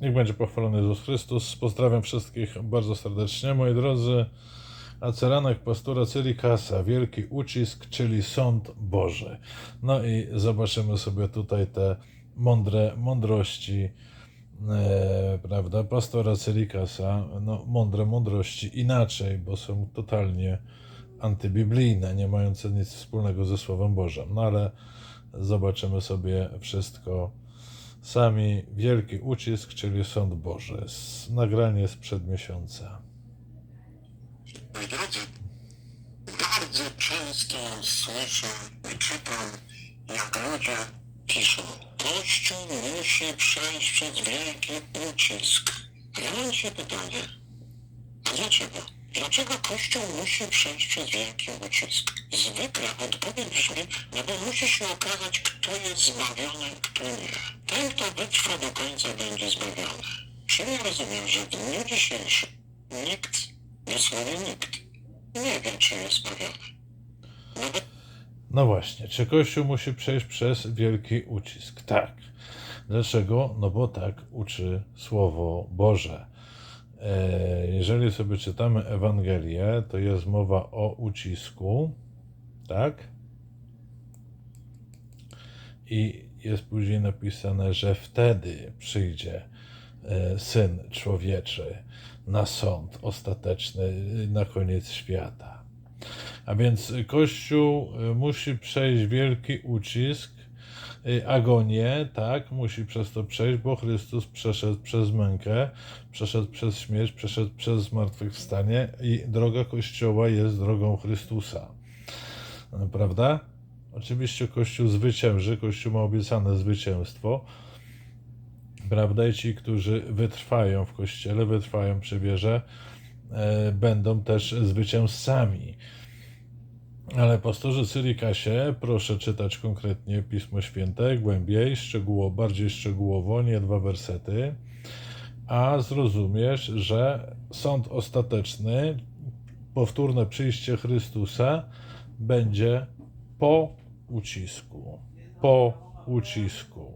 Niech będzie pochwalony Jezus Chrystus. Pozdrawiam wszystkich bardzo serdecznie, moi drodzy. Aceranek pastora Cyrikasa, wielki ucisk, czyli sąd Boży. No i zobaczymy sobie tutaj te mądre mądrości, e, prawda, pastora Cyrikasa. No, mądre mądrości inaczej, bo są totalnie antybiblijne, nie mające nic wspólnego ze Słowem Bożym. No ale zobaczymy sobie wszystko sami. Wielki ucisk, czyli sąd Boży. Nagranie sprzed miesiąca. Drodzy, bardzo często słyszę i czytam, jak ludzie piszą, Kościół musi przejść przez wielki ucisk. Ja mam się pytanie, dlaczego? Dlaczego Kościół musi przejść przez wielki ucisk? Zwykle odpowiedź brzmi, no bo musi się okazać, kto jest zbawiony, kto nie. Ten, kto wytrwa do końca, będzie zbawiony. Czyli rozumiem, że w dniu dzisiejszym nikt, dosłownie nikt, nie wie, czy jest zbawiony. No bo No właśnie, czy Kościół musi przejść przez wielki ucisk? Tak. Dlaczego? No bo tak uczy Słowo Boże. E, Jeżeli sobie czytamy Ewangelię, to jest mowa o ucisku, tak? I jest później napisane, że wtedy przyjdzie e, Syn Człowieczy na sąd ostateczny, na koniec świata. A więc Kościół musi przejść wielki ucisk, agonię, tak, musi przez to przejść, bo Chrystus przeszedł przez mękę, przeszedł przez śmierć, przeszedł przez zmartwychwstanie i droga Kościoła jest drogą Chrystusa. No, Prawda? Oczywiście Kościół zwycięży, Kościół ma obiecane zwycięstwo, prawda? I ci, którzy wytrwają w Kościele, wytrwają przy wierze, e, będą też zwycięzcami. Ale pastorze Cyrikasie, proszę czytać konkretnie Pismo Święte, głębiej, szczegółowo, bardziej szczegółowo, nie dwa wersety, a zrozumiesz, że sąd ostateczny, powtórne przyjście Chrystusa będzie po ucisku. Po ucisku.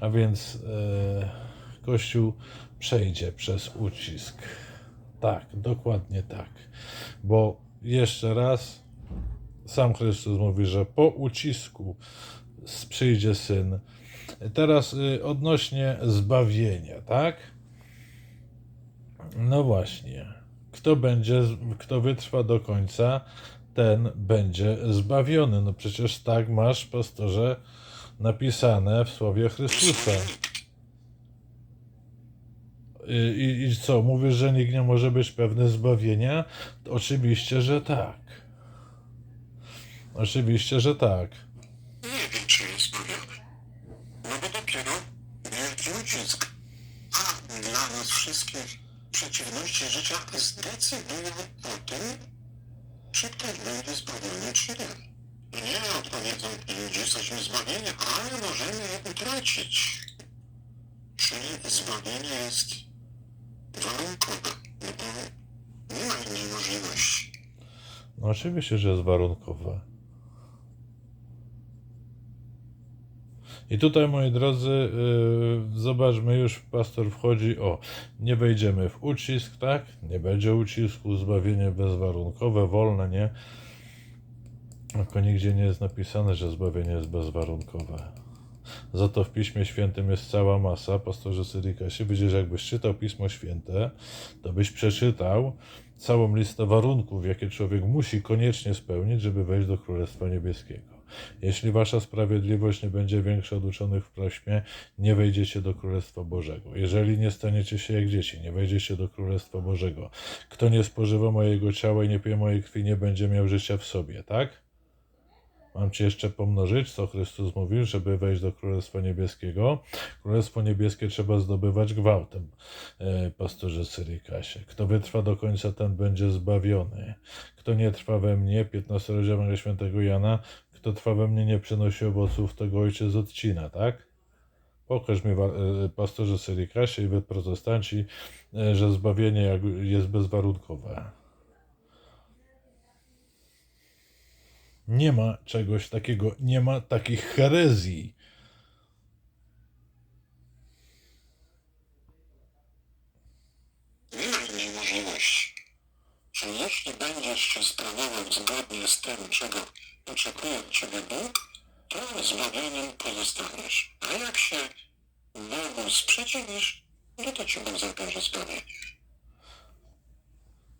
A więc e, Kościół przejdzie przez ucisk. Tak, dokładnie tak. Bo jeszcze raz, sam Chrystus mówi, że po ucisku przyjdzie syn. Teraz y, odnośnie zbawienia, tak? No właśnie. Kto będzie, kto wytrwa do końca, ten będzie zbawiony. No przecież tak masz, pastorze, napisane w słowie Chrystusa. I, i, co, mówisz, że nikt nie może być pewny zbawienia? Oczywiście, że tak. Oczywiście, że tak. nie wie, czy jest zbawiony. No bo dopiero wielki ucisk. A dla nas wszystkich przeciwności życia zdecydują o tym, czy ktoś będzie zbawiony, czy nie. Nie odpowiedzą, już jesteśmy zbawieni, ale możemy je utracić. Czyli zbawienie jest no oczywiście, że jest warunkowe. I tutaj, moi drodzy, yy, zobaczmy, już pastor wchodzi, o, nie wejdziemy w ucisk, tak? Nie będzie ucisku, zbawienie bezwarunkowe, wolne, nie? Tylko nigdzie nie jest napisane, że zbawienie jest bezwarunkowe. Za to w Piśmie Świętym jest cała masa. Pastorze Syrikasie, widzisz, jakbyś czytał Pismo Święte, to byś przeczytał całą listę warunków, jakie człowiek musi koniecznie spełnić, żeby wejść do Królestwa Niebieskiego. Jeśli wasza sprawiedliwość nie będzie większa od uczonych w praśmie, nie wejdziecie do Królestwa Bożego. Jeżeli nie staniecie się jak dzieci, nie wejdziecie do Królestwa Bożego. Kto nie spożywa mojego ciała i nie pije mojej krwi, nie będzie miał życia w sobie, tak? Mam ci jeszcze pomnożyć, co Chrystus mówił, żeby wejść do Królestwa Niebieskiego. Królestwo Niebieskie trzeba zdobywać gwałtem, e, pastorze Cyrikasie. Kto wytrwa do końca, ten będzie zbawiony. Kto nie trwa we mnie, 15 rozdział świętego Jana, kto trwa we mnie, nie przynosi owoców, tego ojciec odcina, tak? Pokaż mi, wa- e, pastorze Cyrikasie i wy protestanci, e, że zbawienie jest bezwarunkowe. Nie ma czegoś takiego, nie ma takich herezji. Nie ma innej możliwości. Czy jeśli będziesz się sprawował zgodnie z tym, czego oczekuje od ciebie Bóg, to zbawieniem pozostaniesz. A jak się Bogu sprzeciwisz, no to ci Bóg zabierze zbawienie.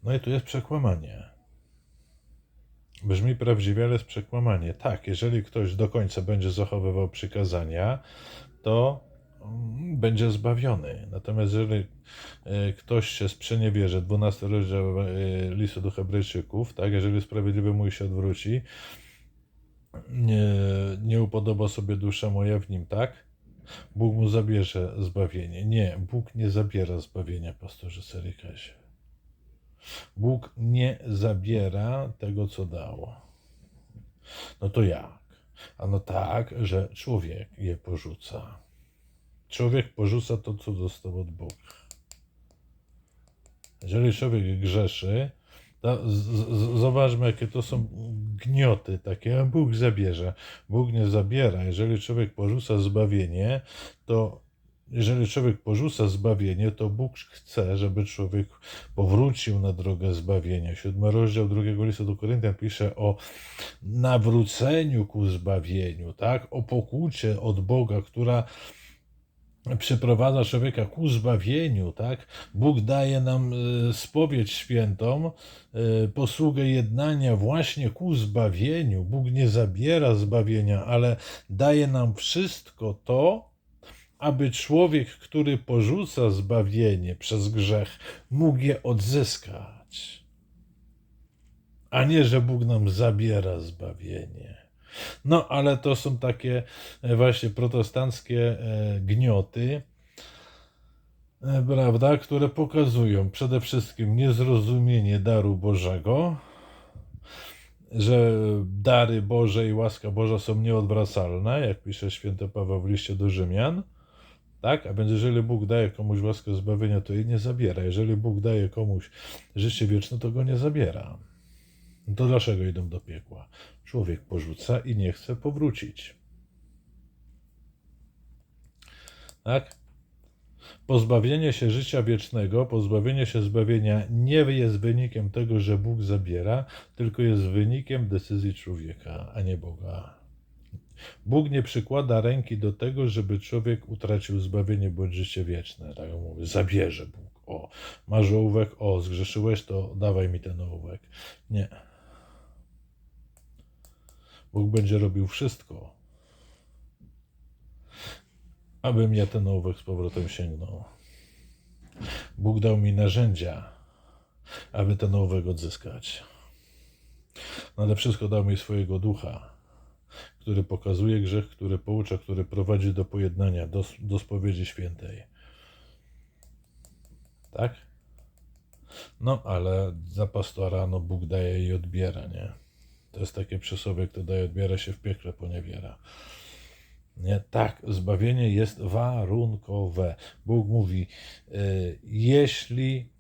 No i tu jest przekłamanie. Brzmi prawdziwie, ale jest przekłamanie. Tak, jeżeli ktoś do końca będzie zachowywał przykazania, to mm, będzie zbawiony. Natomiast jeżeli e, ktoś się sprzeniewierzy, 12 rozdział e, listu do Hebrajczyków, tak, jeżeli sprawiedliwy mój się odwróci, nie, nie upodoba sobie dusza moja w nim, tak? Bóg mu zabierze zbawienie. Nie, Bóg nie zabiera zbawienia, pastorze Serykasie. Bóg nie zabiera tego, co dało. No to jak? Ano tak, że człowiek je porzuca. Człowiek porzuca to, co dostał od Boga. Jeżeli człowiek grzeszy, to z, z, zobaczmy, jakie to są gnioty takie. Bóg zabierze. Bóg nie zabiera. Jeżeli człowiek porzuca zbawienie, to jeżeli człowiek porzuca zbawienie, to Bóg chce, żeby człowiek powrócił na drogę zbawienia. Siódmy rozdział drugiego listu do Koryntian pisze o nawróceniu ku zbawieniu, tak? O pokucie od Boga, która przyprowadza człowieka ku zbawieniu, tak? Bóg daje nam e, spowiedź świętą, e, posługę jednania właśnie ku zbawieniu. Bóg nie zabiera zbawienia, ale daje nam wszystko to, aby człowiek, który porzuca zbawienie przez grzech, mógł je odzyskać. A nie, że Bóg nam zabiera zbawienie. No, ale to są takie e, właśnie protestanckie e, gnioty, e, prawda, które pokazują przede wszystkim niezrozumienie daru Bożego, że dary Boże i łaska Boża są nieodwracalne, jak pisze święty Paweł w liście do Rzymian. Tak? A więc jeżeli Bóg daje komuś łaskę zbawienia, to jej nie zabiera. Jeżeli Bóg daje komuś życie wieczne, to go nie zabiera. No to dlaczego idą do piekła? Człowiek porzuca i nie chce powrócić. Tak? Pozbawienie się życia wiecznego, pozbawienie się zbawienia nie jest wynikiem tego, że Bóg zabiera, tylko jest wynikiem decyzji człowieka, a nie Boga. Bóg nie przykłada ręki do tego, żeby człowiek utracił zbawienie bądź życie wieczne. Tak mówię, zabierze Bóg. O, masz ołówek, o, zgrzeszyłeś, to dawaj mi ten ołówek. Nie. Bóg będzie robił wszystko, abym ja ten ołówek z powrotem sięgnął. Bóg dał mi narzędzia, aby ten ołówek odzyskać. No ale wszystko dał mi swojego ducha który pokazuje grzech, który poucza, który prowadzi do pojednania, do, do spowiedzi świętej. Tak? No, ale za pastora, no Bóg daje i odbiera, nie? To jest takie przysłowie, kto daje, odbiera się w piekle poniewiera. Nie? Tak, zbawienie jest warunkowe. Bóg mówi, y, jeśli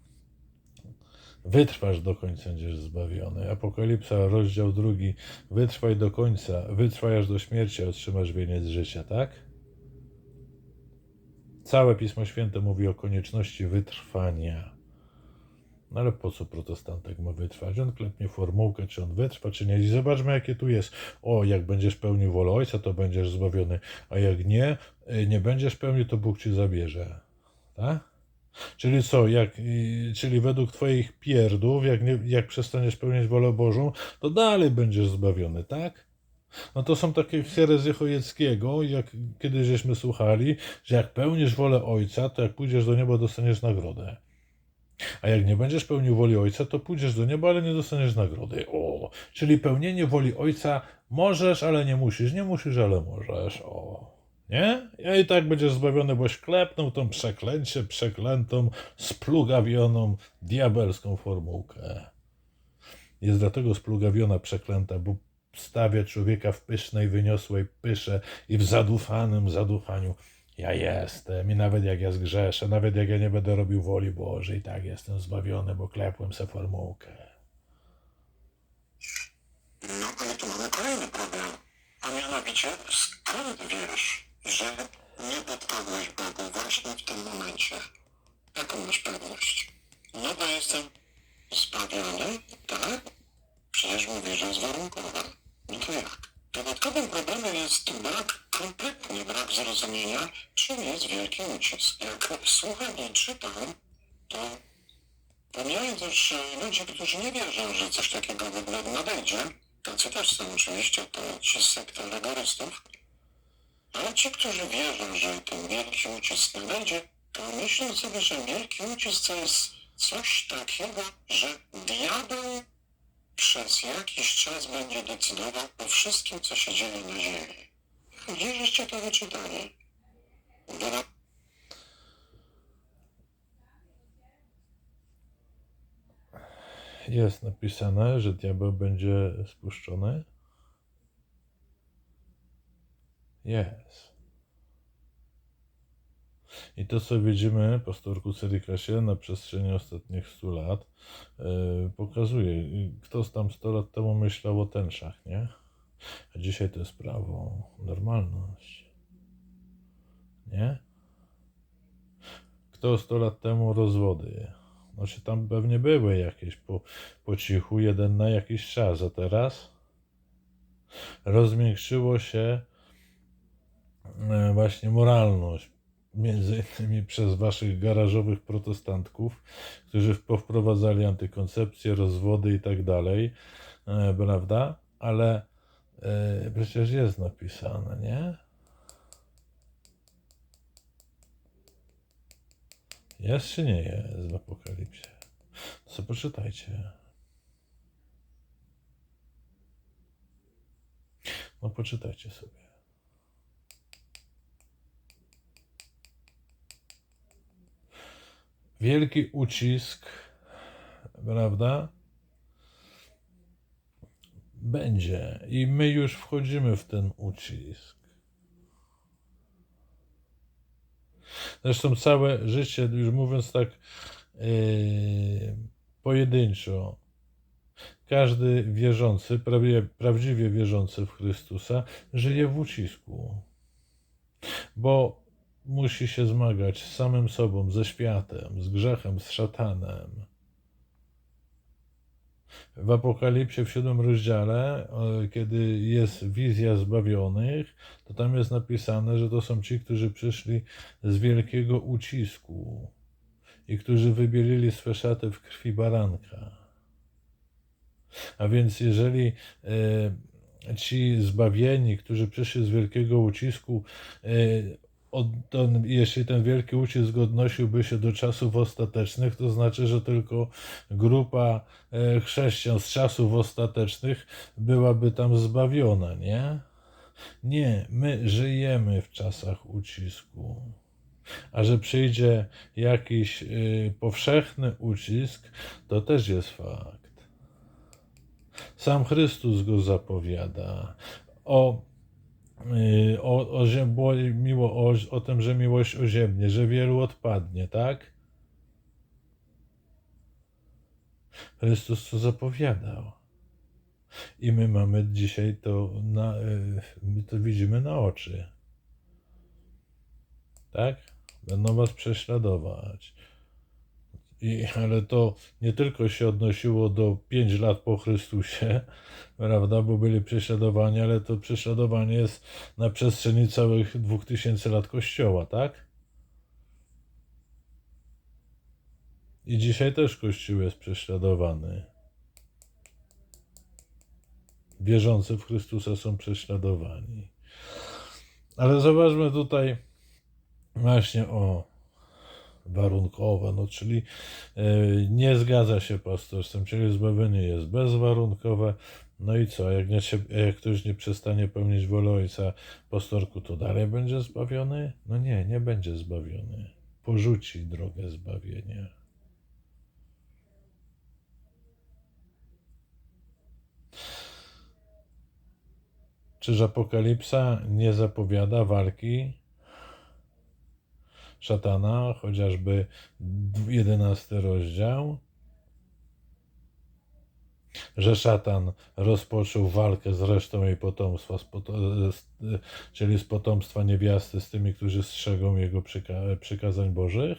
Wytrwasz do końca, będziesz zbawiony. Apokalipsa, rozdział drugi. Wytrwaj do końca, wytrwaj aż do śmierci, otrzymasz wieniec życia, tak? Całe Pismo Święte mówi o konieczności wytrwania. No ale po co protestantek ma wytrwać? On klepnie formułkę, czy on wytrwa, czy nie. I zobaczmy, jakie tu jest. O, jak będziesz pełnił wolę Ojca, to będziesz zbawiony. A jak nie, y, nie będziesz pełnił, to Bóg ci zabierze. Tak? Czyli co, jak, czyli według Twoich pierdów, jak, nie, jak przestaniesz pełnić wolę Bożą, to dalej będziesz zbawiony, tak? No to są takie herezje Chojeckiego, jak kiedyś żeśmy słuchali, że jak pełnisz wolę Ojca, to jak pójdziesz do nieba, dostaniesz nagrodę. A jak nie będziesz pełnił woli Ojca, to pójdziesz do nieba, ale nie dostaniesz nagrody. O, czyli pełnienie woli Ojca możesz, ale nie musisz. Nie musisz, ale możesz. O. Nie? Ja i tak będziesz zbawiony, boś klepnął tą przeklęcie, przeklętą, splugawioną, diabelską formułkę. Jest dlatego splugawiona, przeklęta, bo stawia człowieka w pysznej, wyniosłej pysze i w zadufanym zadufaniu. Ja jestem i nawet jak ja zgrzeszę, nawet jak ja nie będę robił woli Bożej, tak jestem zbawiony, bo klepłem se formułkę. No, ale tu mamy kolejny problem. A mianowicie, skąd wiesz, że nie odpadłeś Bogu właśnie w tym momencie? Jaką masz pewność? No bo jestem zbawiony, tak? Przecież mówię, że jest warunkowe. No to jak? Dodatkowym problemem jest brak, kompletnie brak zrozumienia, czym jest wielki ucisk. Jak słucham i czytam, to pomijając też ludzi, którzy nie wierzą, że coś takiego w ogóle nadejdzie, tacy też są oczywiście, to ci z sekty rygorystów, ale ci, którzy wierzą, że ten wielki ucisk nadejdzie, to myślą sobie, że wielki ucisk to jest coś takiego, że diabeł przez jakiś czas będzie decydował o wszystkim, co się dzieje na ziemi. Gdzie to wyczytali? Doda- Jest napisane, że diabeł będzie spuszczony. Jest. I to, co widzimy, pastorku Cyrikasie, na przestrzeni ostatnich 100 lat, yy, pokazuje, kto tam 100 lat temu myślał o tęczach, nie? A dzisiaj to jest prawo, normalność. Nie? Kto 100 lat temu rozwody? Znaczy tam pewnie były jakieś po, po cichu, jeden na jakiś czas, a teraz rozmiękczyło się właśnie moralność. Między innymi przez waszych garażowych protestantków, którzy powprowadzali antykoncepcję, rozwody i tak dalej, e, prawda? Ale e, przecież jest napisane, nie? Jest czy nie jest w Apokalipsie? Co poczytajcie. No poczytajcie sobie. Wielki ucisk, prawda? Będzie i my już wchodzimy w ten ucisk. Zresztą całe życie, już mówiąc tak yy, pojedynczo, każdy wierzący, prawie, prawdziwie wierzący w Chrystusa, żyje w ucisku. Bo musi się zmagać z samym sobą, ze światem, z grzechem, z szatanem. W Apokalipsie w siódmym rozdziale, e, kiedy jest wizja zbawionych, to tam jest napisane, że to są ci, którzy przyszli z wielkiego ucisku i którzy wybielili swe szaty w krwi baranka. A więc jeżeli e, ci zbawieni, którzy przyszli z wielkiego ucisku, e, ten, jeśli ten wielki ucisk odnosiłby się do czasów ostatecznych, to znaczy, że tylko grupa e, chrześcijan z czasów ostatecznych byłaby tam zbawiona, nie? Nie, my żyjemy w czasach ucisku. A że przyjdzie jakiś y, powszechny ucisk, to też jest fakt. Sam Chrystus go zapowiada. O o, o, ziem, było miło, o, o tym, że miłość oziemnie, że wielu odpadnie, tak? Chrystus to zapowiadał. I my mamy dzisiaj to, na, y, my to widzimy na oczy. Tak? Będą was prześladować. I, ale to nie tylko się odnosiło do 5 lat po Chrystusie, prawda, bo byli prześladowani, ale to prześladowanie jest na przestrzeni całych 2000 lat Kościoła, tak? I dzisiaj też Kościół jest prześladowany. Wierzący w Chrystusa są prześladowani. Ale zobaczmy tutaj właśnie o warunkowe, no czyli e, nie zgadza się pastor z tym, czyli zbawienie jest bezwarunkowe. No i co, jak, nie, jak ktoś nie przestanie pełnić wolę Ojca pastorku, to dalej będzie zbawiony? No nie, nie będzie zbawiony. Porzuci drogę zbawienia. Czyż Apokalipsa nie zapowiada walki szatana, chociażby 11 rozdział, że szatan rozpoczął walkę z resztą jej potomstwa, z poto- z, czyli z potomstwa niewiasty, z tymi, którzy strzegą jego przyka- przykazań Bożych.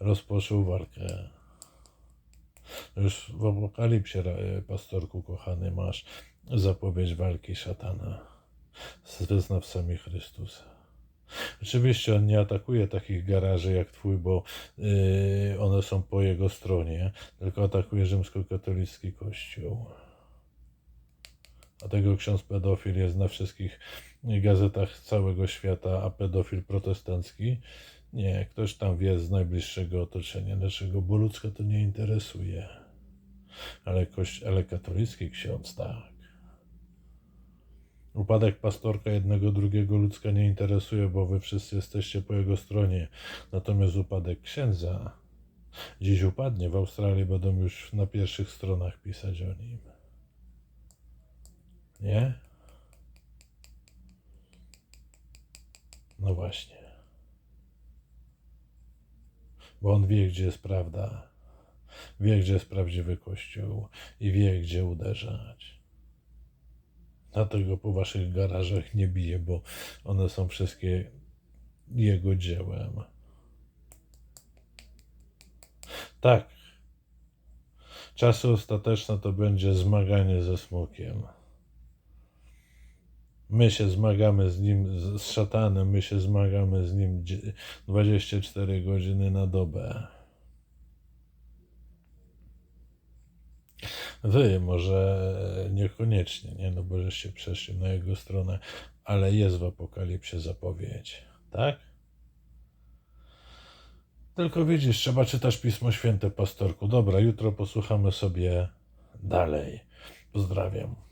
Rozpoczął walkę. Już w Apokalipsie, pastorku kochany, masz zapowiedź walki szatana z wyznawcami Chrystusa. Oczywiście on nie atakuje takich garaży jak twój, bo yy, one są po jego stronie, tylko atakuje rzymskokatolicki kościół. Dlatego ksiądz pedofil jest na wszystkich gazetach całego świata, a pedofil protestancki nie, ktoś tam wie z najbliższego otoczenia. Dlaczego? Bo ludzka to nie interesuje. Ale, koś, ale katolicki ksiądz tak. Upadek pastorka jednego, drugiego ludzka nie interesuje, bo wy wszyscy jesteście po jego stronie. Natomiast upadek księdza dziś upadnie. W Australii będą już na pierwszych stronach pisać o nim. Nie? No właśnie. Bo on wie, gdzie jest prawda. Wie, gdzie jest prawdziwy kościół i wie, gdzie uderzać. Dlatego po waszych garażach nie bije, bo one są wszystkie jego dziełem. Tak. Czasy ostateczne to będzie zmaganie ze smokiem. My się zmagamy z nim, z, szatanem, my się zmagamy z nim dzie- 24 godziny na dobę. Wy może niekoniecznie, nie? No bo żeście przeszli na jego stronę, ale jest w Apokalipsie zapowiedź, tak? Tylko widzisz, trzeba czytać Pismo Święte, pastorku. Dobra, jutro posłuchamy sobie dalej. Pozdrawiam.